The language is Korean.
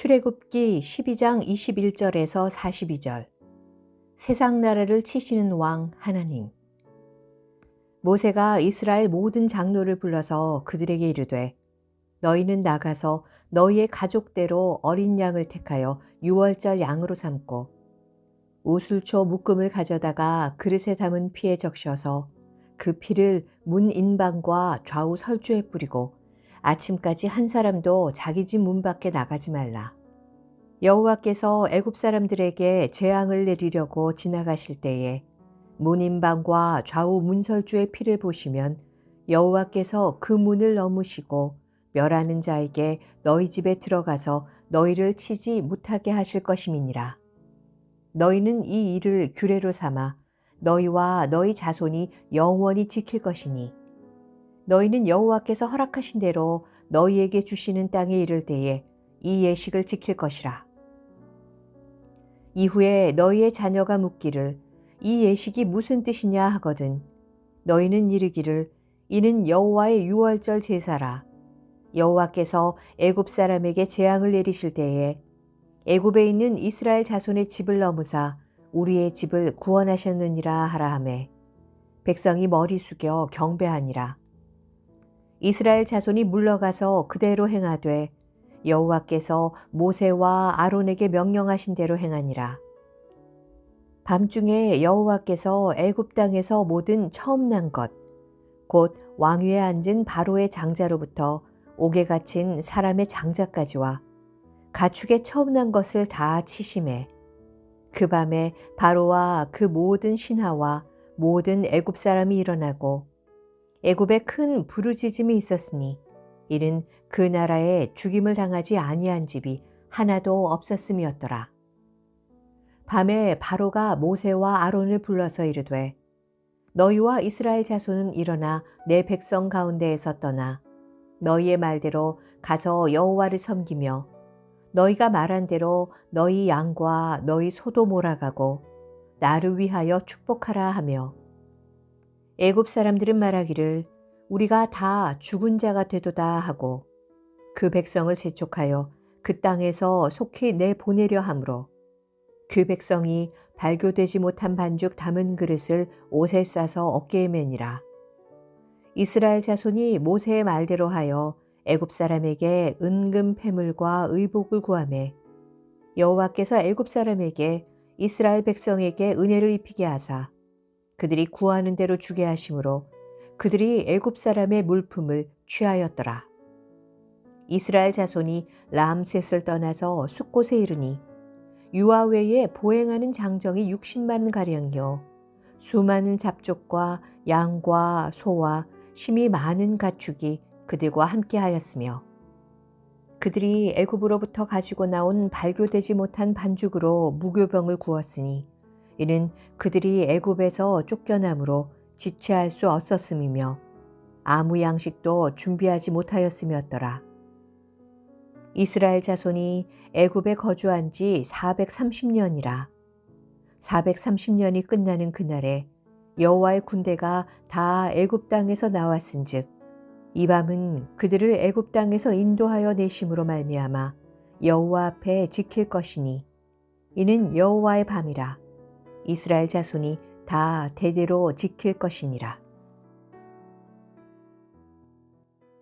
출애굽기 12장 21절에서 42절. 세상 나라를 치시는 왕 하나님. 모세가 이스라엘 모든 장로를 불러서 그들에게 이르되 너희는 나가서 너희의 가족대로 어린 양을 택하여 유월절 양으로 삼고 우슬초 묶음을 가져다가 그릇에 담은 피에 적셔서 그 피를 문 인방과 좌우 설주에 뿌리고 아침까지 한 사람도 자기 집 문 밖에 나가지 말라. 여호와께서 애굽 사람들에게 재앙을 내리려고 지나가실 때에 문인방과 좌우 문설주의 피를 보시면 여호와께서 그 문을 넘으시고 멸하는 자에게 너희 집에 들어가서 너희를 치지 못하게 하실 것임이니라. 너희는 이 일을 규례로 삼아 너희와 너희 자손이 영원히 지킬 것이니 너희는 여호와께서 허락하신 대로 너희에게 주시는 땅에 이를 때에 이 예식을 지킬 것이라. 이후에 너희의 자녀가 묻기를 이 예식이 무슨 뜻이냐 하거든 너희는 이르기를 이는 여호와의 유월절 제사라. 여호와께서 애굽 사람에게 재앙을 내리실 때에 애굽에 있는 이스라엘 자손의 집을 넘으사 우리의 집을 구원하셨느니라 하라 하매 백성이 머리 숙여 경배하니라. 이스라엘 자손이 물러가서 그대로 행하되 여호와께서 모세와 아론에게 명령하신 대로 행하니라. 밤중에 여호와께서 애굽 땅에서 모든 처음 난 것, 곧 왕위에 앉은 바로의 장자로부터 옥에 갇힌 사람의 장자까지와 가축의 처음 난 것을 다 치심해 그 밤에 바로와 그 모든 신하와 모든 애굽 사람이 일어나고 애굽에 큰 부르짖음이 있었으니 이는 그 나라에 죽임을 당하지 아니한 집이 하나도 없었음이었더라. 밤에 바로가 모세와 아론을 불러서 이르되 너희와 이스라엘 자손은 일어나 내 백성 가운데에서 떠나 너희의 말대로 가서 여호와를 섬기며 너희가 말한 대로 너희 양과 너희 소도 몰아가고 나를 위하여 축복하라 하며 애굽 사람들은 말하기를 우리가 다 죽은 자가 되도다 하고 그 백성을 재촉하여 그 땅에서 속히 내보내려 하므로 그 백성이 발교되지 못한 반죽 담은 그릇을 옷에 싸서 어깨에 매니라. 이스라엘 자손이 모세의 말대로 하여 애굽 사람에게 은금 패물과 의복을 구하매 여호와께서 애굽 사람에게 이스라엘 백성에게 은혜를 입히게 하사 그들이 구하는 대로 주게 하심으로 그들이 애굽 사람의 물품을 취하였더라. 이스라엘 자손이 람셋을 떠나서 숫곳에 이르니 유아 외에 보행하는 장정이 60만 가량이요 수많은 잡족과 양과 소와 심이 많은 가축이 그들과 함께 하였으며 그들이 애굽으로부터 가지고 나온 발교되지 못한 반죽으로 무교병을 구웠으니 이는 그들이 애굽에서 쫓겨남으로 지체할 수 없었음이며 아무 양식도 준비하지 못하였음이었더라. 이스라엘 자손이 애굽에 거주한 지 430년이라. 430년이 끝나는 그날에 여호와의 군대가 다 애굽 땅에서 나왔은즉 이 밤은 그들을 애굽 땅에서 인도하여 내심으로 말미암아 여호와 앞에 지킬 것이니 이는 여호와의 밤이라 이스라엘 자손이 다 대대로 지킬 것이니라.